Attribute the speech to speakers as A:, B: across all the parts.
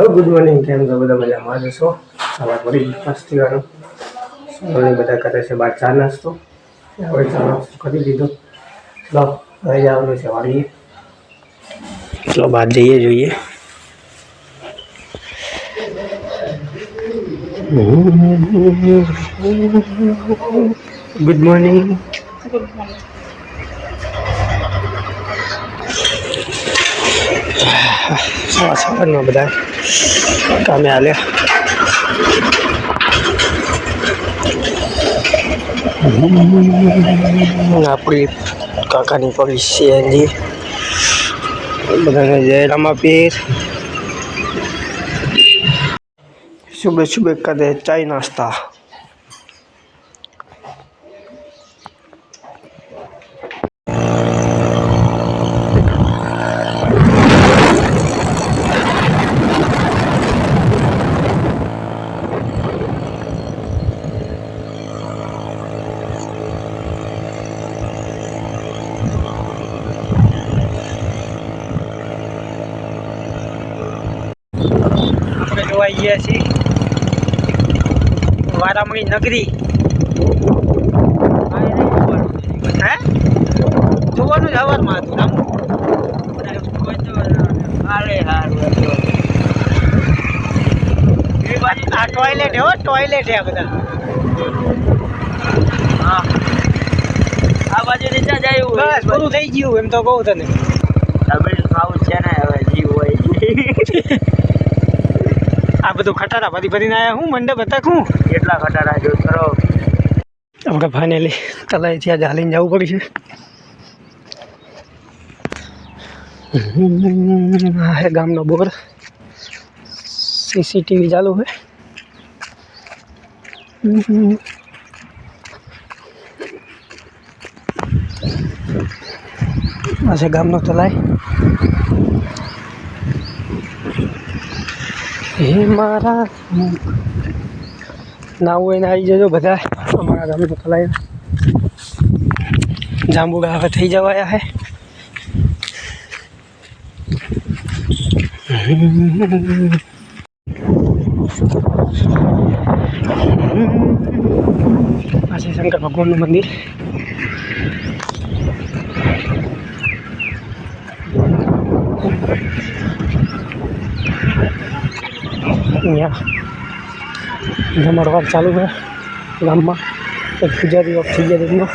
A: Hello good morning કેમ છો? બધા મજામાં જશો સવાર પડી મસ્તી વાળો સવારે બધા કરે છે બાર ચા નાસ્તો. હવે ચા નાસ્તો કરી દીધો ચલો, હવે જવાનું છે વાળીએ ચલો, બહાર જઈએ જોઈએ. ગુડ મોર્નિંગ સવાર સવારમાં બધા કામે હાલ્યા આપણી કાકાની પડી સીએનજી બધાને જય રામાપીર સુબહ સુબહ કરે ચાય નાસ્તા જોવા ગયા છીએ વારામણી નગરી. હે જોવાનું જ હવારમાં હતું. રામ આ ટોયલેટ હે હો ટોયલેટ હે બધા. હા.
B: આ બાજુ નીચે જાય
A: બસ પૂરું થઈ ગયું એમ તો કહું તને.
B: તમે ખાવું છે ને હવે જીવ હોય.
A: બધું ખટારા ભરી ભરીને આવ્યા હું મંડપ હતા હું
B: કેટલા ખટારા જો કરો.
A: આપણે ફાઇનલી તલાઈ ત્યાં હાલીને જવું પડશે. આ હે ગામનો બોર. સીસીટીવી ચાલુ છે આ છે ગામનો તલાઈ. હે મારા નાવું હોય આવી જજો બધા. અમારા ગામનો તલાઈ જાંબુડા હવે થઈ જવાયા હે. આ છે શંકર ભગવાનનું મંદિર. જમણવાર ચાલુ છે, ગામમાં. એક પૂજારી વખત થઈ ગયા તેમનો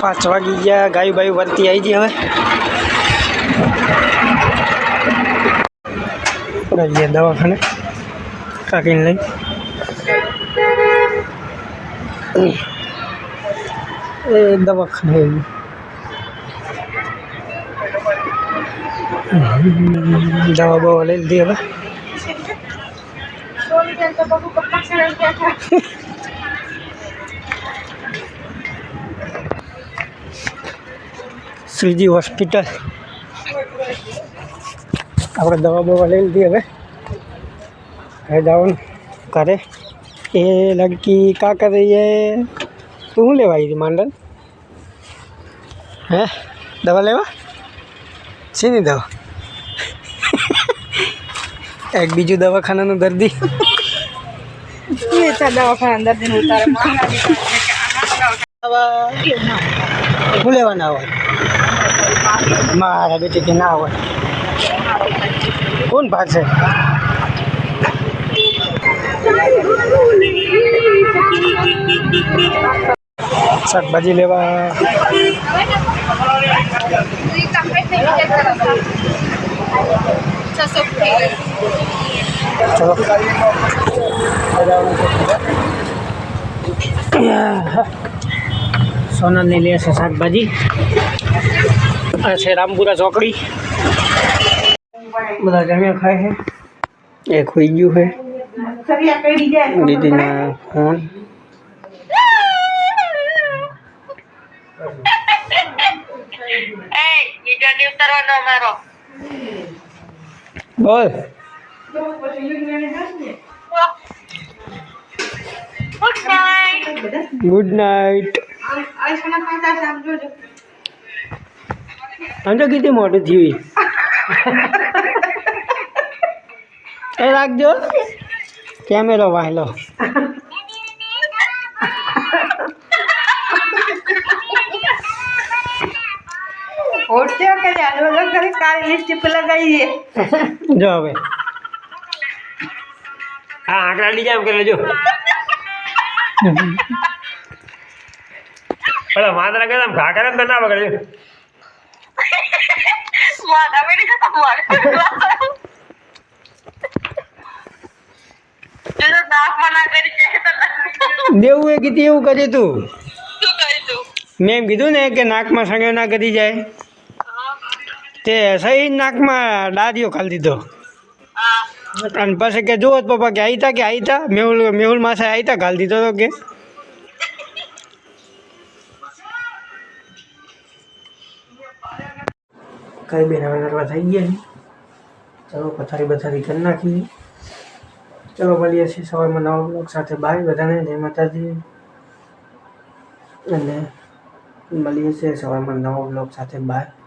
A: પાંચ વાગી ગયા, ગાયું બાયું વરતી આવી ગઈ હવે. ગયા દવાખાને કાકીને લઈ. એ દવાખાને દવા બવા લઈ લીધી હવે. શ્રીજી હોસ્પિટલ. આપણે દવા બવા લઈ લીધી હવે. હવે જવાનું કરે એ લડકી કા કર રહી તું શું લેવા આવી હતી માંડલ? હે? દવા લેવા? શેની દવા? એક બીજું દવાખાનાનું દર્દી. શું લેવાના હોય? મારા બેટી ના હોય. કોણ ભાગશે? શાકભાજી લેવા. ચલો સોનલની લે છે શાકભાજી. આ છે રામપુરા ચોકડી. બધા જમ્યા ખાય છે. એક ખોઈ ગયું છે. દીદીના ફોન. બોલ. ગુડ નાઇટ તો કીધી મોટું થયું એ રાખજો. કેમેરો વાહેલો
C: કે કરી કાળી લિપસ્ટિક લગાવી છે
A: જો હવે.
D: આ આંકડા એમ કરે જો. પેલા કરે આમ તો ના બગડે.
C: મારા કરી.
A: દેવું એ કીધું એવું કરે
C: કરી
A: મેં એમ કીધું ને કે નાકમાં સળિયો ના કરી જાય. તે સહી નાકમાં ડાદીઓ ખાલી દીધો. અને પછી કે જુઓ પપ્પા કે આઈતા કે આઈતા મેહુલ મેહુલ માસે આઈતા ખાલી દીધો તો કે. કઈ બેન, હવે કરવા થઈ ગયા છે. ચલો, પથારી બથારી કરી નાખીએ ચલો, મળીએ છીએ સવારમાં નવા બ્લોગ સાથે. બાય બધાને. જય માતાજી. અને મળીએ છીએ સવારમાં નવા બ્લોગ સાથે. બાય